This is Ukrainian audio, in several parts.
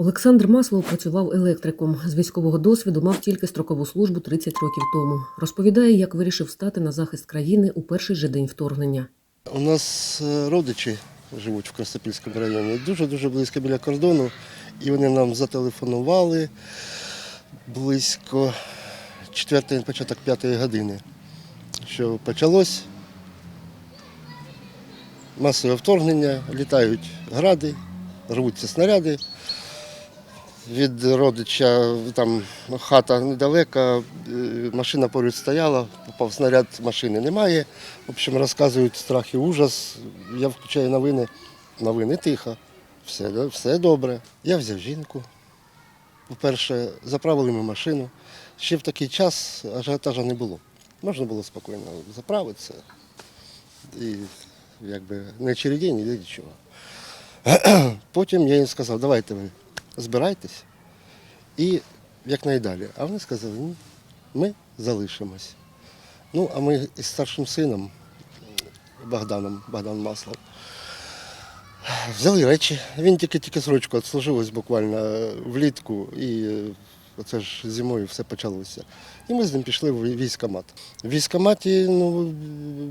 Олександр Маслов працював електриком. З військового досвіду мав тільки строкову службу 30 років тому. Розповідає, як вирішив стати на захист країни у перший же день вторгнення. У нас е, родичі живуть в Красопільському районі, дуже-дуже близько біля кордону. І вони нам зателефонували близько 4 початок 5 години, що почалось масове вторгнення, літають гради, рвуться снаряди. Від родича там хата недалека, е, машина поруч стояла, попав снаряд, машини немає. В общем, розказують страх і ужас. Я включаю новини. Новини тихо. Все, все добре. Я взяв жінку. По-перше, заправили ми машину. Ще в такий час ажіотажа не було. Можна було спокійно заправитися. І якби не через день, ні нічого. Потім я їм сказав, давайте ви збирайтесь і якнайдалі. А вони сказали, ні, ми залишимось. Ну, а ми із старшим сином Богданом, Богдан Маслов, взяли речі. Він тільки-тільки срочку відслужив буквально влітку, і е, оце ж зимою все почалося. І ми з ним пішли в військкомат. В військкоматі ну,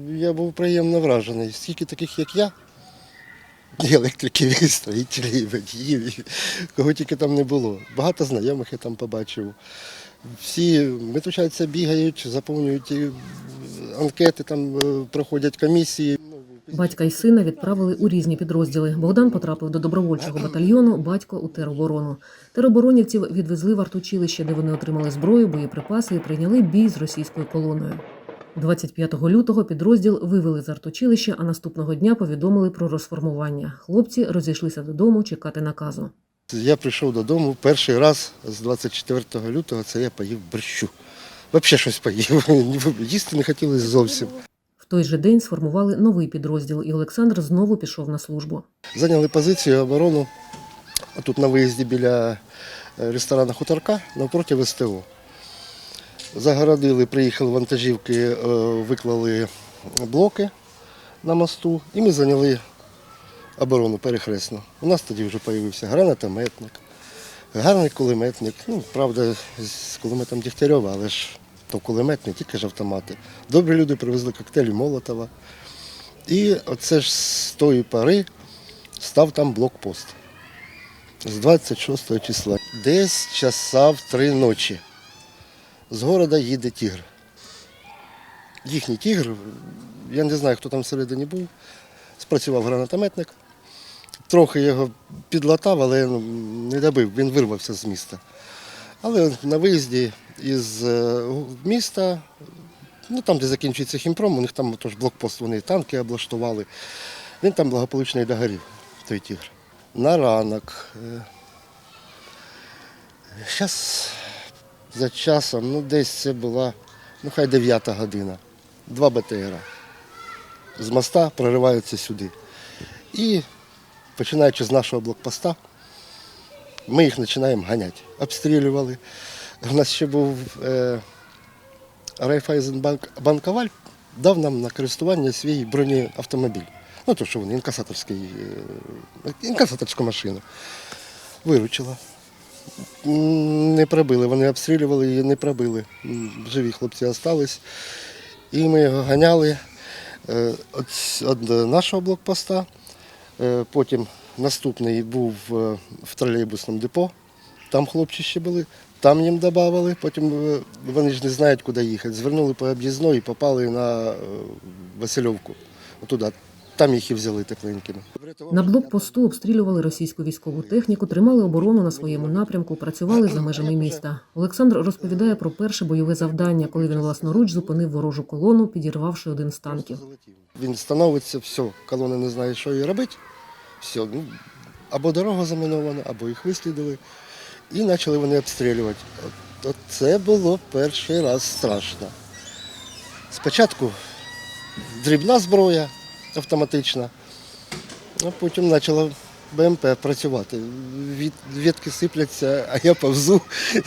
я був приємно вражений. Скільки таких, як я, і електриків, і строїтелів, і водіїв, і кого тільки там не було. Багато знайомих я там побачив. Всі метушаться, бігають, заповнюють анкети, там е, проходять комісії. Батька і сина відправили у різні підрозділи. Богдан потрапив до добровольчого батальйону, батько у тероборону. Тероборонівців відвезли в артучилище, де вони отримали зброю, боєприпаси і прийняли бій з російською колоною. 25 лютого підрозділ вивели з артучилища, а наступного дня повідомили про розформування. Хлопці розійшлися додому чекати наказу. Я прийшов додому перший раз з 24 лютого, це я поїв борщу. Взагалі щось поїв. Їсти не хотілося зовсім. В той же день сформували новий підрозділ, і Олександр знову пішов на службу. Зайняли позицію оборону тут на виїзді біля е, ресторану Хуторка навпроти СТО. Загородили, приїхали вантажівки, е, виклали блоки на мосту і ми зайняли оборону перехресно. У нас тоді вже з'явився гранатометник, гарний кулеметник. Ну, правда, з кулеметом Дігтярьова, але ж то кулемет не тільки ж автомати. Добрі люди привезли коктейлі Молотова. І оце ж з тої пори став там блокпост. З 26 числа. Десь часа в три ночі. З города їде тігр. Їхній тігр, я не знаю, хто там всередині був, спрацював гранатометник. Трохи його підлатав, але ну, не добив, він вирвався з міста. Але на виїзді із е, міста, ну там, де закінчується хімпром, у них там тож блокпост, вони танки облаштували. Він там благополучно і догорів, той тігр. На ранок. Зараз за часом, ну десь це була, ну хай 9 година. Два БТРа. З моста прориваються сюди. І починаючи з нашого блокпоста, ми їх починаємо ганяти. Обстрілювали. У нас ще був е, Райфайзенбанк Банковаль, дав нам на користування свій бронеавтомобіль. Ну, то, що вони, інкасаторський, е, інкасаторську машину. Виручила. Не пробили, вони обстрілювали її, не пробили. Живі хлопці залишились. І ми його ганяли е, від нашого блокпоста. Е, Потім наступний був е, в тролейбусному депо. Там хлопці ще були, там їм додавали, потім е, вони ж не знають, куди їхати. Звернули по об'їзної і попали на е, Васильовку. Отуда. Там їх і взяли тепленькими. На блокпосту обстрілювали російську військову техніку, тримали оборону на своєму напрямку, працювали за межами міста. Олександр розповідає про перше бойове завдання, коли він власноруч зупинив ворожу колону, підірвавши один з танків. Він становиться, все, колона не знає, що їй робити. Все, ну, або дорога замінована, або їх вислідили. І почали вони обстрілювати. От, це було перший раз страшно. Спочатку дрібна зброя автоматична, а потім почала БМП працювати. Від, ветки сипляться, а я повзу,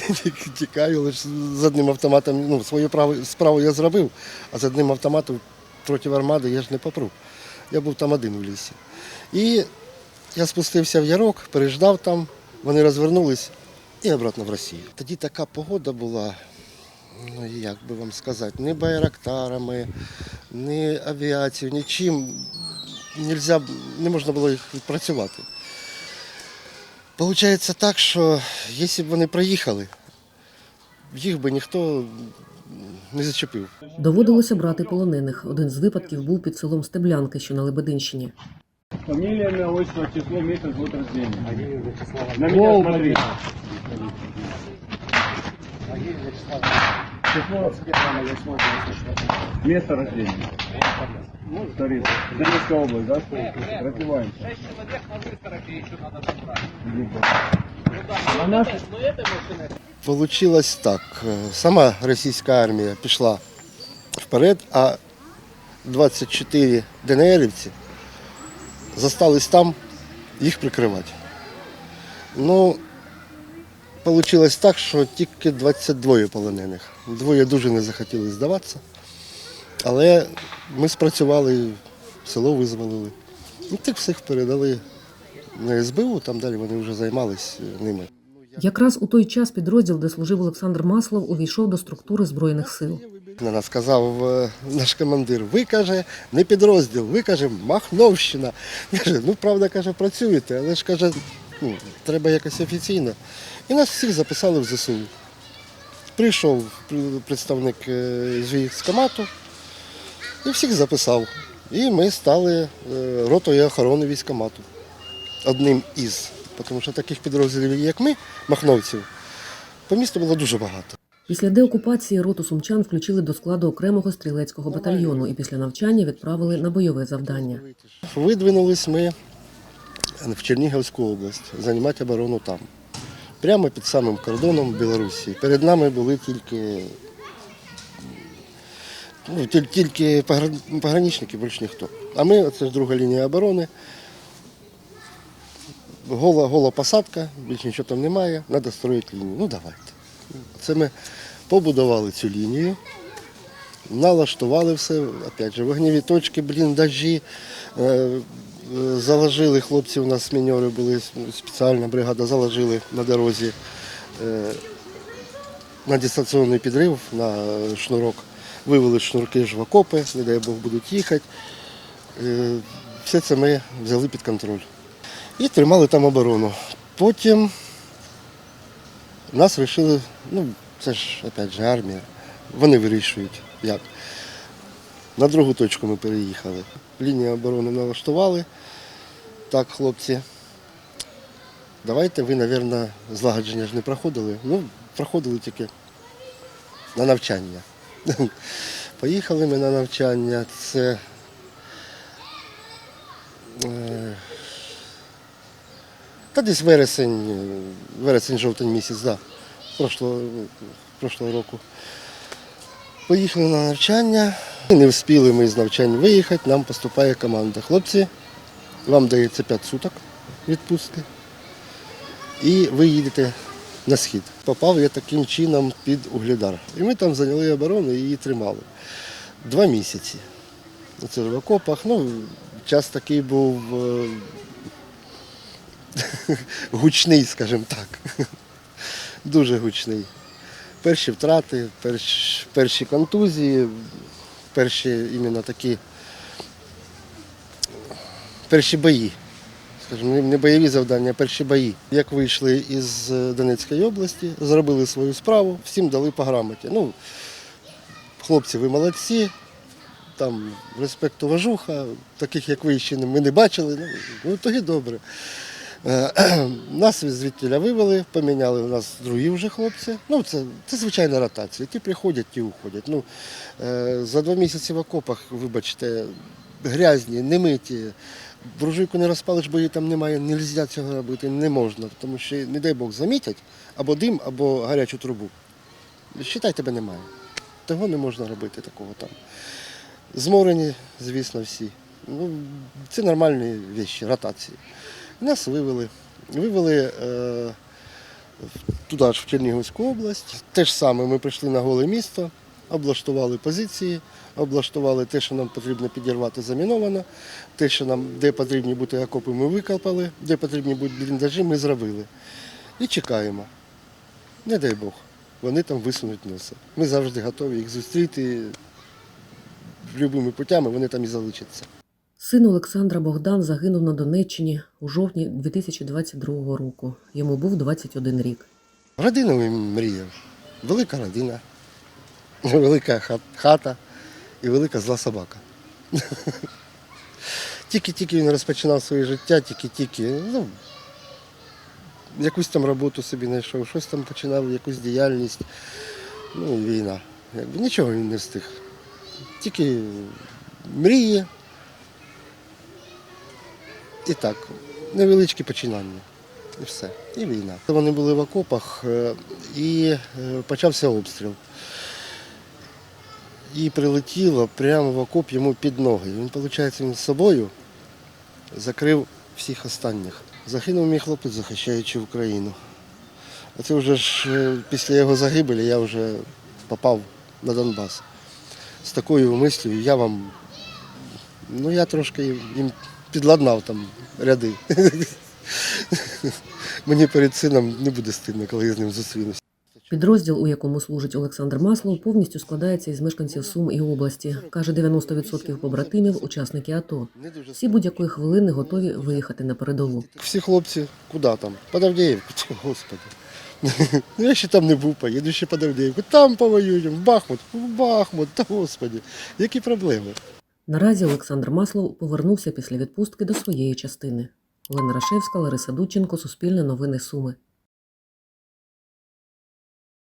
тікаю лише з одним автоматом. Ну, свою праву, справу я зробив, а з одним автоматом проти армади я ж не попру. Я був там один в лісі. І я спустився в ярок, переждав там Вони розвернулись і обратно в Росію. Тоді така погода була, ну як би вам сказати, ні байрактарами, ні авіацією, нічим нельзя, не можна було їх відпрацювати. Получається так, що якщо б вони проїхали, їх би ніхто не зачепив. Доводилося брати полонених. Один з випадків був під селом Стеблянки, що на Лебединщині. Фамилия, имя, отчество, число, месяц, год рождения. На меня смотри. Число, место рождения. Старик. Донецкая область, да? Развиваемся. А наш Получилось так. е, Сама російська армія пішла вперед, а 24 ДНРівці зостались там їх прикривати. Ну, вийшло так, що тільки 22 полонених. Двоє дуже не захотіли здаватися. Але ми спрацювали, село визволили. І тих всіх передали на СБУ, там далі вони вже займались е, ними. Якраз у той час підрозділ, де служив Олександр Маслов, увійшов до структури збройних сил. На нас сказав е, наш командир, ви каже, не підрозділ, ви каже, Махновщина. Каже, ну правда, каже, працюєте, але ж каже, ну, треба якось офіційно. І нас всіх записали в ЗСУ. Прийшов представник е, з військкомату і всіх записав. І ми стали е, ротою охорони військкомату. Одним із. Тому що таких підрозділів, як ми, махновців, по місту було дуже багато. Після деокупації роту сумчан включили до складу окремого стрілецького батальйону і після навчання відправили на бойове завдання. Видвинулись ми в Чернігівську область, займати оборону там. Прямо під самим кордоном Білорусі. Перед нами були тільки, ну, тіль- тільки пограничники, більш ніхто. А ми, це ж друга лінія оборони. Гола, гола посадка, більш нічого там немає, треба строїти лінію. Ну давайте. Це ми побудували цю лінію, налаштували все, опять же, вогневі точки, бліндажі. Заложили хлопці, у нас міньори були, спеціальна бригада, заложили на дорозі е, на дистанційний підрив, на шнурок. Вивели шнурки ж в окопи, не дай Бог будуть їхати. Е, Все це ми взяли під контроль. І тримали там оборону. Потім нас вирішили, ну це ж опять же армія, вони вирішують як. На другу точку ми переїхали. Лінію оборони налаштували. Так, хлопці, давайте ви, мабуть, злагодження ж не проходили. Ну, проходили тільки на навчання. Поїхали ми на навчання. Це е, та десь вересень, вересень-жовтень місяць, да, прошлого, прошлого року. Поїхали на навчання. Не встигли ми з навчань виїхати, нам поступає команда. Хлопці, вам дається 5 суток відпустки. І ви їдете на схід. Попав я таким чином під Угледар. І ми там зайняли оборону і її тримали. Два місяці. Це в окопах. Ну, час такий був е, гучний, скажімо так. Дуже гучний. Перші втрати, перші, перші контузії, перші іменно такі перші бої. Скажімо, не- бойові завдання, а перші бої. Як вийшли із е, Донецької області, зробили свою справу, всім дали по грамоті. Ну, хлопці, ви молодці, там респект, уважуха, таких як ви ще ми не бачили. Ну, ну тоді добре. Е, Нас звідтіля вивели, поміняли у нас другі вже хлопці. Ну, це, це звичайна ротація. Ті приходять, ті уходять. Ну, е, за два місяці в окопах, вибачте, грязні, немиті. Буржуйку не розпалиш, бо її там немає, не можна цього робити, не можна, тому що, не дай Бог, замітять або дим, або гарячу трубу. Считай, тебе немає. Того не можна робити такого там. Зморені, звісно, всі. Ну, це нормальні речі, ротації. Нас вивели. Вивели е, туди ж в Чернігівську область. Те ж саме ми прийшли на голе місто, облаштували позиції, облаштували те, що нам потрібно підірвати, заміновано. Те, що нам де потрібні бути окопи, ми викопали, де потрібні бути бліндажі, ми зробили. і чекаємо. Не дай Бог, вони там висунуть носа. Ми завжди готові їх зустріти любими путями, вони там і залишаться. Син Олександра Богдан загинув на Донеччині у жовтні 2022 року. Йому був 21 рік. Родину він мріяв. Велика родина, велика хата і велика зла собака. Тільки-тільки він розпочинав своє життя, тільки-тільки, ну, якусь там роботу собі знайшов, щось там починав, якусь діяльність. Ну війна. Якби нічого він не встиг. Тільки мрії. І так, невеличкі починання. І все. І війна. Вони були в окопах е, і е, почався обстріл. І прилетіло прямо в окоп йому під ноги. Він, виходить, він з собою закрив всіх останніх. Загинув мій хлопець, захищаючи Україну. А це вже ж е, після його загибелі я вже попав на Донбас. З такою мислю я вам, ну я трошки їм підладнав там ряди. Мені перед сином не буде стидно, коли я з ним зустрінуся. Підрозділ, у якому служить Олександр Маслов, повністю складається із мешканців Сум і області. Каже, 90% побратимів – учасники АТО. Всі будь-якої хвилини готові виїхати на передову. Всі хлопці, куди там? Под Авдіївку, господи. Ну, Я ще там не був, поїду ще под Авдіївку. Там повоюємо, в Бахмут, в Бахмут, та господи, які проблеми. Наразі Олександр Маслов повернувся після відпустки до своєї частини. Олена Рашевська, Лариса Дудченко, Суспільне новини Суми.